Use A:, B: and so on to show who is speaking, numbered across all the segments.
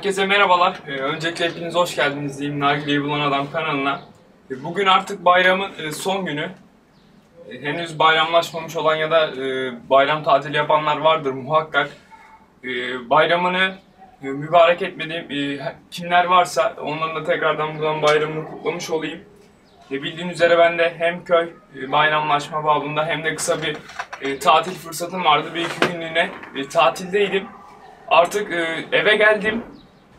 A: Herkese merhabalar. Ee, öncelikle hepiniz hoş geldiniz diyeyim Nargile'yi bulan adam kanalına. Ee, bugün artık bayramın e, son günü. E, henüz bayramlaşmamış olan ya da e, bayram tatili yapanlar vardır muhakkak. E, bayramını e, mübarek etmediğim e, kimler varsa onların da tekrardan buradan bayramını kutlamış olayım. E, bildiğin üzere ben de hem köy e, bayramlaşma babında hem de kısa bir e, tatil fırsatım vardı. Bir iki günlüğüne e, tatildeydim. Artık e, eve geldim.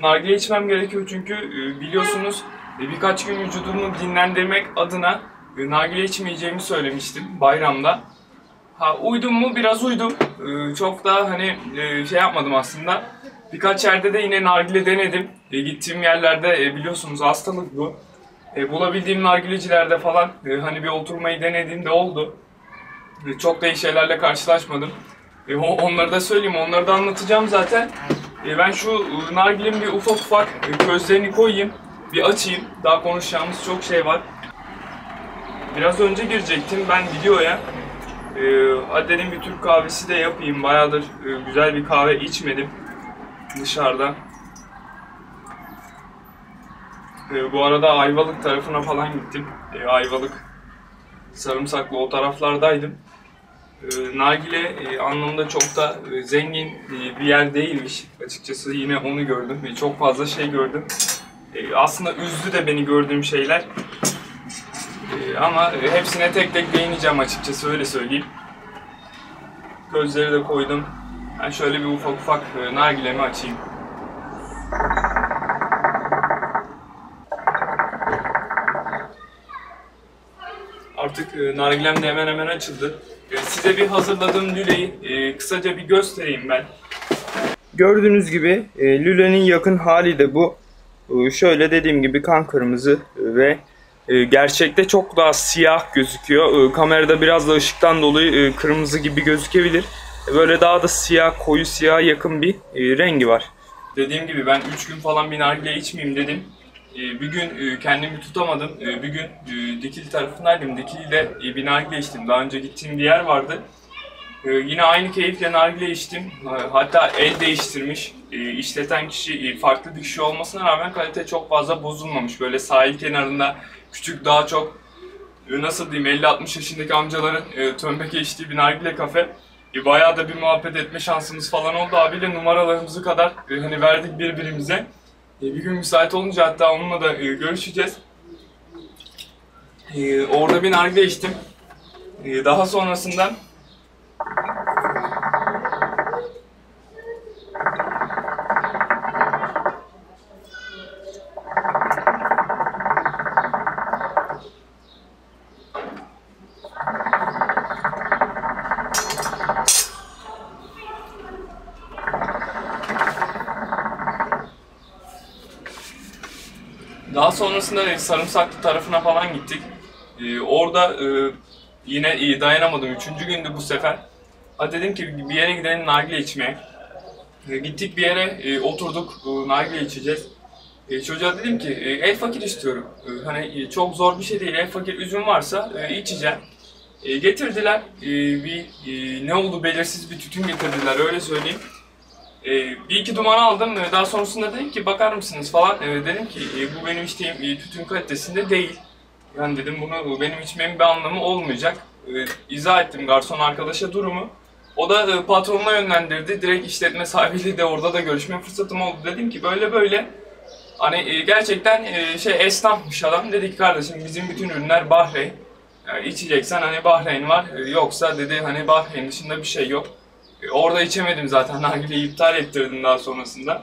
A: Nargile içmem gerekiyor çünkü e, biliyorsunuz e, birkaç gün vücudumu dinlendirmek adına e, nargile içmeyeceğimi söylemiştim bayramda. Ha uydum mu? Biraz uydum. Çok da hani şey yapmadım aslında. Birkaç yerde de yine nargile denedim. Gittiğim yerlerde biliyorsunuz hastalık bu. Bulabildiğim nargilecilerde falan hani bir oturmayı denediğimde oldu. Çok da iyi şeylerle karşılaşmadım. Onları da söyleyeyim, onları da anlatacağım zaten. E, ben şu e, nargilenin bir ufak ufak e, közlerini koyayım, bir açayım. Daha konuşacağımız çok şey var. Biraz önce girecektim ben videoya. E, hadi dedim bir Türk kahvesi de yapayım. Bayağıdır e, güzel bir kahve içmedim dışarıda. E, bu arada Ayvalık tarafına falan gittim. E, Ayvalık, Sarımsaklı o taraflardaydım. E, nargile anlamında çok da e, zengin e, bir yer değilmiş. Açıkçası yine onu gördüm. ve çok fazla şey gördüm. E, aslında üzdü de beni gördüğüm şeyler. Ama hepsine tek tek değineceğim açıkçası öyle söyleyeyim. Gözleri de koydum. Ben şöyle bir ufak ufak nargilemi açayım. Artık e, nargilem de hemen hemen açıldı. E, size bir hazırladığım lüleyi e, kısaca bir göstereyim ben. Gördüğünüz gibi e, lülenin yakın hali de bu. E, şöyle dediğim gibi kan kırmızı ve e, gerçekte çok daha siyah gözüküyor. E, kamerada biraz da ışıktan dolayı e, kırmızı gibi gözükebilir. E, böyle daha da siyah, koyu siyaha yakın bir e, rengi var. Dediğim gibi ben 3 gün falan bir nargile içmeyeyim dedim. E, bir gün e, kendimi tutamadım. E, bir gün e, Dikili tarafındaydım. Dikili'de e, bir nargile içtim. Daha önce gittiğim bir yer vardı. E, yine aynı keyifle nargile içtim. Hatta el değiştirmiş. İşleten kişi farklı bir kişi olmasına rağmen kalite çok fazla bozulmamış. Böyle sahil kenarında küçük daha çok nasıl diyeyim 50-60 yaşındaki amcaların tömbeke içtiği bir nargile kafe. Bayağı da bir muhabbet etme şansımız falan oldu. Abiyle numaralarımızı kadar hani verdik birbirimize. E, bir gün müsait olunca hatta onunla da e, görüşeceğiz. E, orada bir nargile içtim. Daha sonrasında Daha sonrasında Sarımsaklı tarafına falan gittik. E, orada e, yine dayanamadım. Üçüncü gündü bu sefer. Hadi dedim ki bir yere gidelim nargile içmeye. E, gittik bir yere e, oturduk nargile içeceğiz. E, çocuğa dedim ki e, el fakir istiyorum. E, hani e, çok zor bir şey değil. El fakir üzüm varsa e, içeceğim. E, getirdiler. E, bir e, ne oldu belirsiz bir tütün getirdiler öyle söyleyeyim. Ee, bir iki duman aldım. Ee, Daha sonrasında dedim ki bakar mısınız falan. Ee, dedim ki e, bu benim içtiğim e, tütün kalitesinde değil. Yani dedim bunu benim içmemin bir anlamı olmayacak. Ee, izah ettim garson arkadaşa durumu. O da e, patronuna yönlendirdi. Direkt işletme sahibiyle de orada da görüşme fırsatım oldu. Dedim ki böyle böyle hani e, gerçekten e, şey esnafmış adam. Dedi ki kardeşim bizim bütün ürünler Bahreyn. Yani içeceksen hani Bahreyn var. E, Yoksa dedi hani Bahreyn dışında bir şey yok. E, Orada içemedim zaten. Nargileyi iptal ettirdim daha sonrasında.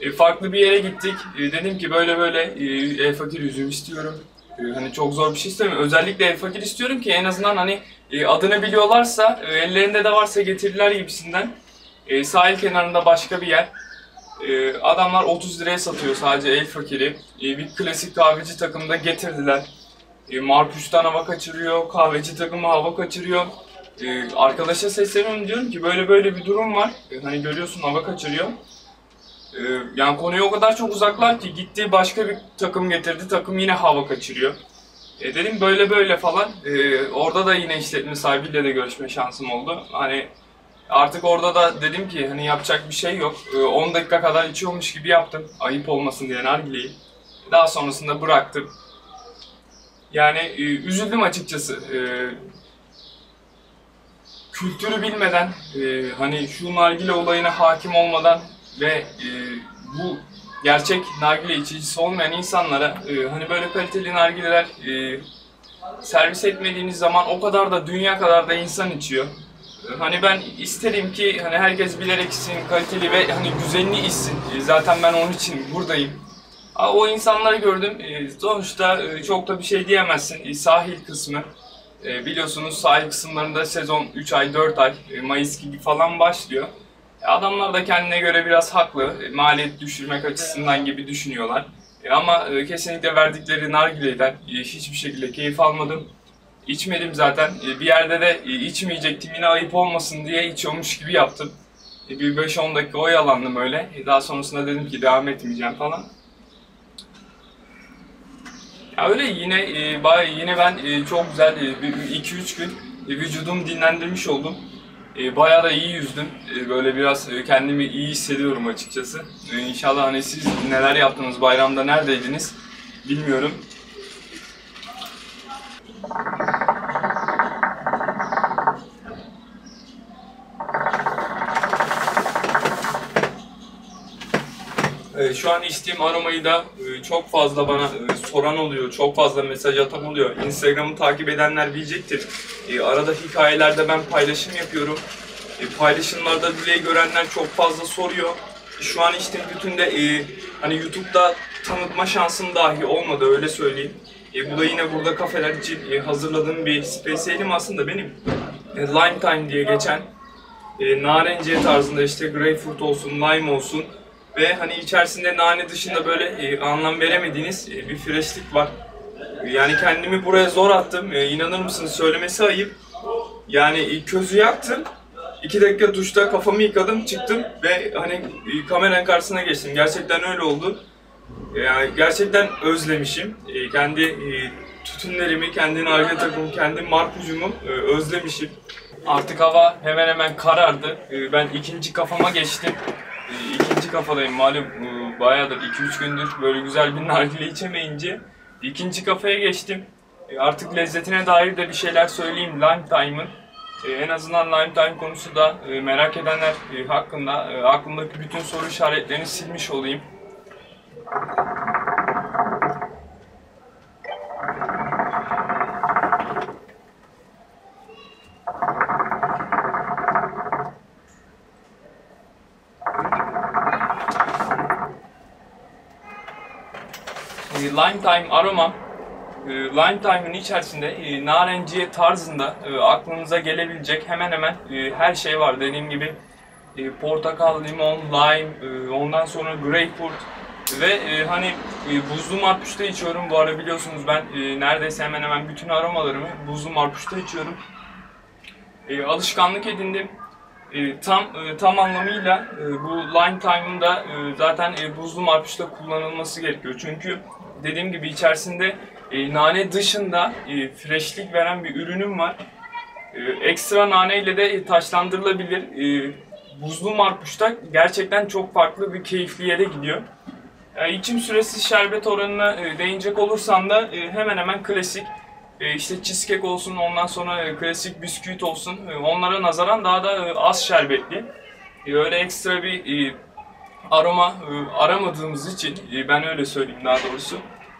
A: E, farklı bir yere gittik. E, dedim ki böyle böyle e, el fakir üzüm istiyorum. E, hani çok zor bir şey istemiyorum. Özellikle el fakir istiyorum ki en azından hani e, adını biliyorlarsa, e, ellerinde de varsa getirirler gibisinden. E, sahil kenarında başka bir yer. E, adamlar 30 liraya satıyor sadece el fakiri. E, bir klasik kahveci takımda getirdiler. E, Marpuş'tan hava kaçırıyor, kahveci takımı hava kaçırıyor. Ee, arkadaşa sesleniyorum diyorum ki böyle böyle bir durum var. Ee, hani görüyorsun hava kaçırıyor. Ee, yani konuya o kadar çok uzaklar ki gitti başka bir takım getirdi. Takım yine hava kaçırıyor. E dedim böyle böyle falan. Ee, orada da yine işletme sahibiyle de görüşme şansım oldu. Hani Artık orada da dedim ki hani yapacak bir şey yok. Ee, 10 dakika kadar içiyormuş gibi yaptım. Ayıp olmasın diye nargileyi. Daha sonrasında bıraktım. Yani e, üzüldüm açıkçası. E, kültürü bilmeden, e, hani şu nargile olayına hakim olmadan ve e, bu gerçek nargile içicisi olmayan insanlara e, hani böyle kaliteli nargileler e, servis etmediğiniz zaman o kadar da dünya kadar da insan içiyor. E, Hani ben isterim ki hani herkes bilerek içsin, kaliteli ve hani güzelini içsin. E, Zaten ben onun için buradayım. O insanları gördüm. E, Sonuçta çok da bir şey diyemezsin. Sahil kısmı. E, Biliyorsunuz sahil kısımlarında sezon 3 ay, 4 ay, e, Mayıs gibi falan başlıyor. E, Adamlar da kendine göre biraz haklı. E, Maliyet düşürmek açısından gibi düşünüyorlar. Ama kesinlikle verdikleri nargileden e, hiçbir şekilde keyif almadım. İçmedim zaten. Bir yerde de içmeyecektim yine ayıp olmasın diye içiyormuş gibi yaptım. Bir 5-10 dakika oyalandım öyle. Daha sonrasında dedim ki devam etmeyeceğim falan. Ya öyle yine e, bay yine ben e, çok güzel 2-3 gün e, vücudumu dinlendirmiş oldum. E, bayağı da iyi yüzdüm. E, böyle biraz e, kendimi iyi hissediyorum açıkçası. E, inşallah hani siz neler yaptınız bayramda neredeydiniz bilmiyorum. E, şu an içtiğim aromayı da e, çok fazla bana e, soran oluyor, çok fazla mesaj atan oluyor. Instagram'ı takip edenler bilecektir. E, arada hikayelerde ben paylaşım yapıyorum. E, paylaşımlarda dileği görenler çok fazla soruyor. Şu an içtiğim bütün de hani YouTube'da tanıtma şansım dahi olmadı öyle söyleyeyim. E, bu da yine burada kafeler için hazırladığım bir spesiyelim aslında benim. E, Lime Time diye geçen e, narenciye tarzında işte greyfurt olsun, lime olsun ve hani içerisinde nane dışında böyle e, anlam veremediğiniz e, bir freshlik var. Yani kendimi buraya zor attım. E, inanır mısınız söylemesi ayıp. Yani e, közü yaktım. İki dakika duşta kafamı yıkadım, çıktım ve hani e, kameranın karşısına geçtim. Gerçekten öyle oldu. E, Yani gerçekten özlemişim. E, kendi e, tütünlerimi, kendi nargile takımı, kendi marpucumu e, özlemişim. Artık hava hemen hemen karardı. E, Ben ikinci kafama geçtim. E, İkinci kafadayım malum bayağıdır 2-3 gündür böyle güzel bir nargile içemeyince ikinci kafaya geçtim. E, Artık lezzetine dair de bir şeyler söyleyeyim Lime Time'ın. E, En azından Lime Time konusu da e, merak edenler hakkında aklımdaki bütün soru işaretlerini silmiş olayım. Lime Time aromam e, Lime Time'ın içerisinde e, narenciye tarzında e, aklınıza gelebilecek hemen hemen e, her şey var. Dediğim gibi e, portakal, limon, lime, e, ondan sonra greyfurt ve e, hani e, buzlu marpuşta içiyorum. Bu ara biliyorsunuz ben e, neredeyse hemen hemen bütün aromalarımı buzlu marpuşta içiyorum. E, alışkanlık edindim. E, tam e, tam anlamıyla e, bu Lime Time'ın da e, zaten e, buzlu marpuşta kullanılması gerekiyor. Çünkü dediğim gibi içerisinde e, nane dışında e, freshlik veren bir ürünüm var. E, ekstra nane ile de taşlandırılabilir. E, buzlu marpuşta gerçekten çok farklı bir keyifli yere gidiyor. E, içim süresi şerbet oranına e, değinecek olursam da e, hemen hemen klasik e, işte cheesecake olsun ondan sonra e, klasik bisküvit olsun e, onlara nazaran daha da e, az şerbetli. E, öyle ekstra bir e, aroma e, aramadığımız için e, ben öyle söyleyeyim daha doğrusu.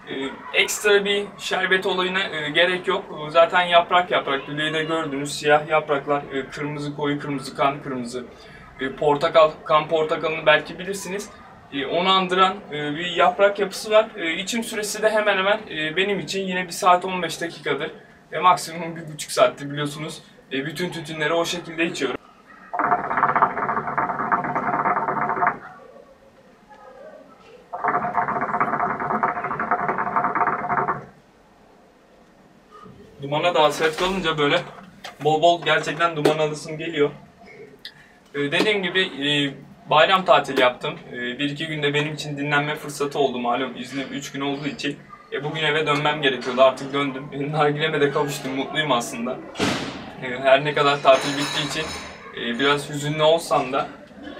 A: E, ekstra bir şerbet olayına gerek yok. Zaten yaprak yaprak de gördünüz siyah yapraklar kırmızı koyu kırmızı kan kırmızı. Portakal kan portakalını belki bilirsiniz. Onu andıran bir yaprak yapısı var. İçim süresi de hemen hemen benim için yine bir saat 15 dakikadır. Maksimum bir buçuk saatti biliyorsunuz. Bütün tütünleri o şekilde içiyorum. Dumana da hasret kalınca böyle bol bol gerçekten duman alısım geliyor. Ee, dediğim gibi e, bayram tatili yaptım. Ee, bir iki günde benim için dinlenme fırsatı oldu malum iznim 3 gün olduğu için. E, bugün eve dönmem gerekiyordu artık döndüm. E, nargileme de kavuştum mutluyum aslında. E, her ne kadar tatil bittiği için e, biraz hüzünlü olsam da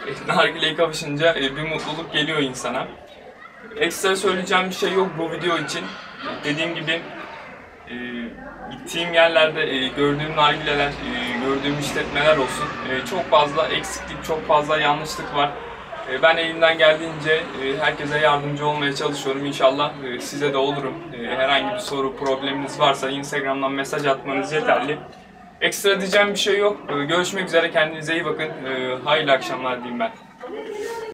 A: e, nargileye kavuşunca e, bir mutluluk geliyor insana. Ekstra söyleyeceğim bir şey yok bu video için. Dediğim gibi e, gittiğim yerlerde e, gördüğüm nargileler, e, gördüğüm işletmeler olsun. E, çok fazla eksiklik, çok fazla yanlışlık var. E, ben elimden geldiğince e, herkese yardımcı olmaya çalışıyorum. İnşallah e, size de olurum. E, herhangi bir soru, probleminiz varsa Instagram'dan mesaj atmanız yeterli. Ekstra diyeceğim bir şey yok. E, görüşmek üzere. Kendinize iyi bakın. E, hayırlı akşamlar diyeyim ben.